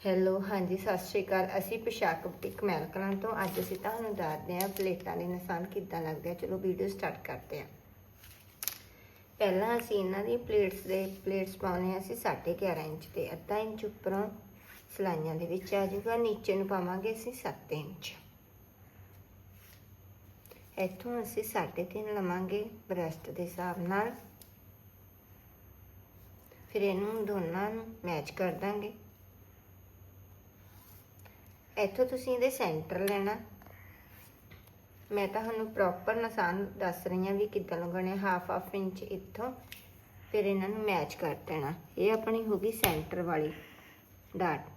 Hello ਹਾਂਜੀ, ਸਤਿ ਸ਼੍ਰੀ ਅਕਾਲ। ਅਸੀਂ ਪੋਸ਼ਾਕ ਬੁਟੀਕ ਮੈਲਕਲਾਂ ਤੋਂ। ਅੱਜ ਅਸੀਂ ਤੁਹਾਨੂੰ ਦੱਸਦੇ ਹਾਂ ਪਲੇਟਾਂ ਦੇ ਨਿਸ਼ਾਨ ਕਿੱਦਾਂ ਲੱਗਦੇ ਆ। ਚਲੋ ਵੀਡੀਓ ਸਟਾਰਟ ਕਰਦੇ ਹਾਂ। ਪਹਿਲਾਂ ਅਸੀਂ ਇਹਨਾਂ ਦੀ ਪਲੇਟਸ ਦੇ ਪਲੇਟਸ ਪਾਉਣੇ ਆ ਅਸੀਂ 11.5 ਇੰਚ ਤੇ ਅੱਧਾ ਇੰਚ ਉੱਪਰੋਂ ਸਲਾਈਆਂ ਦੇ ਵਿੱਚ ਆ ਜਾਊਗਾ। ਨੀਚੇ ਨੂੰ ਪਾਵਾਂਗੇ ਅਸੀਂ 7 ਇੰਚ। ਇੱਥੋਂ ਅਸੀਂ 3.5 ਲਵਾਂਗੇ ਬ੍ਰੈਸਟ ਦੇ ਹਿਸਾਬ ਨਾਲ। ਫਿਰ ਇਹਨੂੰ ਦੋਨਾਂ ਨੂੰ ਮੈਚ ਕਰ ਦਾਂਗੇ। ਇੱਥੋਂ ਤੁਸੀਂ ਇਹਦੇ ਸੈਂਟਰ ਲੈਣਾ। ਮੈਂ ਤੁਹਾਨੂੰ ਪ੍ਰੋਪਰ ਨਿਸ਼ਾਨ ਦੱਸ ਰਹੀ ਹਾਂ ਵੀ ਕਿੱਦਾਂ ਲਗਾਉਣੇ ਹਾਫ ਹਾਫ ਇੰਚ ਇੱਥੋਂ। ਫਿਰ ਇਹਨਾਂ ਨੂੰ ਮੈਚ ਕਰ ਦੇਣਾ। ਇਹ ਆਪਣੀ ਹੋ ਗਈ ਸੈਂਟਰ ਵਾਲੀ ਡਾਟ।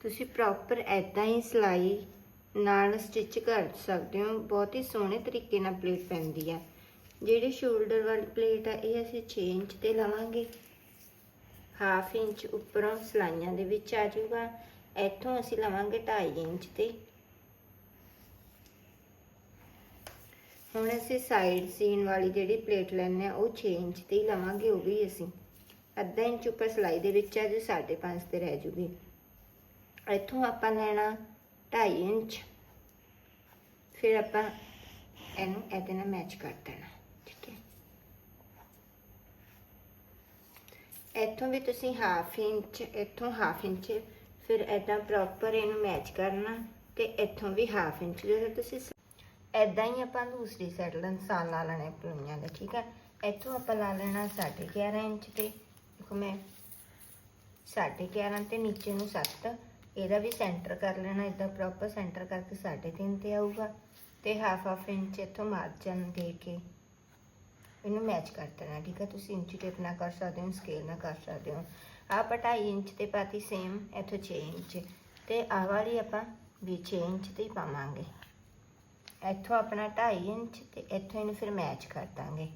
ਤੁਸੀਂ ਪ੍ਰੋਪਰ ਐਦਾਂ ਹੀ ਸਿਲਾਈ ਨਾਲ ਸਟਿਚ ਕਰ ਸਕਦੇ ਹੋ। ਬਹੁਤ ਹੀ ਸੋਹਣੇ ਤਰੀਕੇ ਨਾਲ ਪਲੇਟ ਪੈਂਦੀ ਆ। ਜਿਹੜੀ ਸ਼ੋਲਡਰ ਵਾਲੀ ਪਲੇਟ ਆ, ਇਹ ਅਸੀਂ 6 ਇੰਚ ਤੇ ਲਵਾਂਗੇ। ਹਾਫ ਇੰਚ ਉੱਪਰੋਂ ਸਲਾਈਆਂ ਦੇ ਵਿੱਚ ਆ ਜਾਊਗਾ। ਇੱਥੋਂ ਅਸੀਂ ਲਵਾਂਗੇ 2.5 ਇੰਚ ਤੇ। ਹੁਣ ਅਸੀਂ ਸਾਈਡ ਸੀਨ ਵਾਲੀ ਜਿਹੜੀ ਪਲੇਟ ਲੈਣੇ ਆ ਉਹ 6 ਇੰਚ ਤੇ ਹੀ ਲਵਾਂਗੇ, ਉਹ ਵੀ ਅਸੀਂ। ਅੱਧਾ ਇੰਚ ਉੱਪਰ ਸਲਾਈ ਦੇ ਵਿੱਚ ਆ ਜੋ 5.5 ਤੇ ਰਹਿ ਜੂਗੀ। ਇੱਥੋਂ ਆਪਾਂ ਲੈਣਾ 2.5 ਇੰਚ। ਫਿਰ ਆਪਾਂ ਇਹਨੂੰ ਇਹਦੇ ਨਾਲ ਮੈਚ ਕਰ ਦੇਣਾ ਠੀਕ ਹੈ ਇੱਥੋਂ ਵੀ ਤੁਸੀਂ ਹਾਫ ਇੰਚ ਇੱਥੋਂ ਹਾਫ ਇੰਚ ਫਿਰ ਇਦਾਂ ਪ੍ਰੋਪਰ ਇਹਨੂੰ ਮੈਚ ਕਰਨਾ ਤੇ ਇੱਥੋਂ ਵੀ ਹਾਫ ਇੰਚ ਜਦੋਂ ਤੁਸੀਂ ਇਦਾਂ ਹੀ ਆਪਾਂ ਦੂਸਰੀ ਸਾਈਡ ਲੰਸਾਨ ਲਾ ਲੈਣੇ ਪਲੂਈਆਂ ਦੇ, ਠੀਕ ਹੈ? ਇੱਥੋਂ ਆਪਾਂ ਲਾ ਲੈਣਾ 11.5 ਇੰਚ ਤੇ, ਦੇਖੋ ਮੈਂ 11.5 ਤੇ ਨੀਚੇ ਨੂੰ 7 ਇਹਦਾ ਵੀ ਸੈਂਟਰ ਕਰ ਲੈਣਾ ਇਦਾਂ ਪ੍ਰੋਪਰ ਸੈਂਟਰ ਕਰਕੇ 3.5 ਤੇ ਆਊਗਾ ਤੇ ਹਾਫ ਹਾਫ ਇੰਚ ਇੱਥੋਂ ਮਾਰਜਨ ਦੇ ਕੇ ਇਹਨੂੰ ਮੈਚ ਕਰ ਦੇਣਾ, ਠੀਕ ਹੈ ਤੁਸੀਂ ਇੰਚ ਟੇਪ ਨਾਲ ਕਰ ਸਕਦੇ ਹੋ ਸਕੇਲ ਨਾਲ ਕਰ ਸਕਦੇ ਹੋ। ਆਹ ਆਪਾਂ 2.5 ਇੰਚ ਤੇ ਪਾਤੀ ਸੇਮ ਇੱਥੋਂ 6 ਇੰਚ। ਤੇ ਆਹ ਵਾਲੀ ਆਪਾਂ ਵੀ 6 ਇੰਚ ਤੇ ਹੀ ਪਾਵਾਂਗੇ। ਇੱਥੋਂ ਆਪਣਾ 2.5 ਇੰਚ ਤੇ ਇੱਥੋਂ ਇਹਨੂੰ ਫਿਰ ਮੈਚ ਕਰ ਦਾਂਗੇ।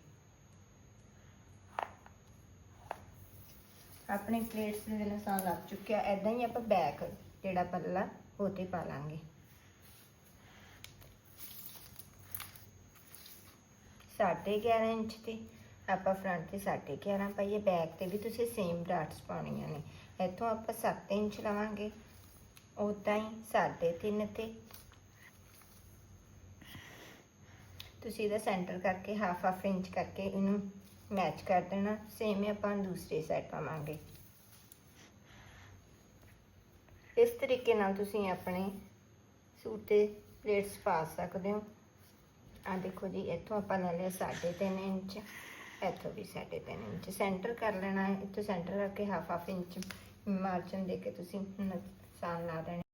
ਆਪਣੇ ਪਲੇਟਸ ਦੇ ਨਿਸ਼ਾਨ ਲੱਗ ਚੁੱਕਿਆ। ਐਦਾਂ ਹੀ ਆਪਾਂ ਬੈਕ ਜਿਹੜਾ ਪੱਲਾ ਉਹ ਤੇ ਪਾ ਲਾਂਗੇ। ਸਾਢੇ 11 ਇੰਚ ਤੇ। ਆਪਾਂ ਫਰੰਟ ਤੇ ਸਾਢੇ 11 ਪਾਈਏ ਬੈਕ ਤੇ ਵੀ ਤੁਸੀਂ ਸੇਮ ਡਾਟਸ ਪਾਉਣੀਆਂ ਨੇ। ਇੱਥੋਂ ਆਪਾਂ 7 ਇੰਚ ਲਵਾਂਗੇ। ਉਦਾਂ ਹੀ ਸਾਢੇ 3 ਤੇ। ਤੁਸੀਂ ਇਹਦਾ ਸੈਂਟਰ ਕਰਕੇ ਹਾਫ ਹਾਫ ਇੰਚ ਕਰਕੇ ਇਹਨੂੰ ਮੈਚ ਕਰ ਦੇਣਾ। ਸੇਮ ਹੀ ਆਪਾਂ ਦੂਸਰੇ ਸਾਈਡ ਪਾਵਾਂਗੇ। ਇਸ ਤਰੀਕੇ ਨਾਲ ਤੁਸੀਂ ਆਪਣੇ ਸੂਟ ਤੇ ਪਲੇਟਸ ਪਾ ਸਕਦੇ ਹੋ। ਆ ਦੇਖੋ ਜੀ, ਇੱਥੋਂ ਆਪਾਂ ਲੈ ਲਿਆ 3.5 ਇੰਚ। ਇੱਥੋਂ ਵੀ 3.5 ਇੰਚ। ਸੈਂਟਰ ਕਰ ਲੈਣਾ ਹੈ ਇੱਥੋਂ ਸੈਂਟਰ ਕਰਕੇ ਹਾਫ ਹਾਫ ਇੰਚ ਮਾਰਜਨ ਦੇ ਕੇ ਤੁਸੀਂ ਨਿਸ਼ਾਨ ਲਾ ਦੇਣਾ।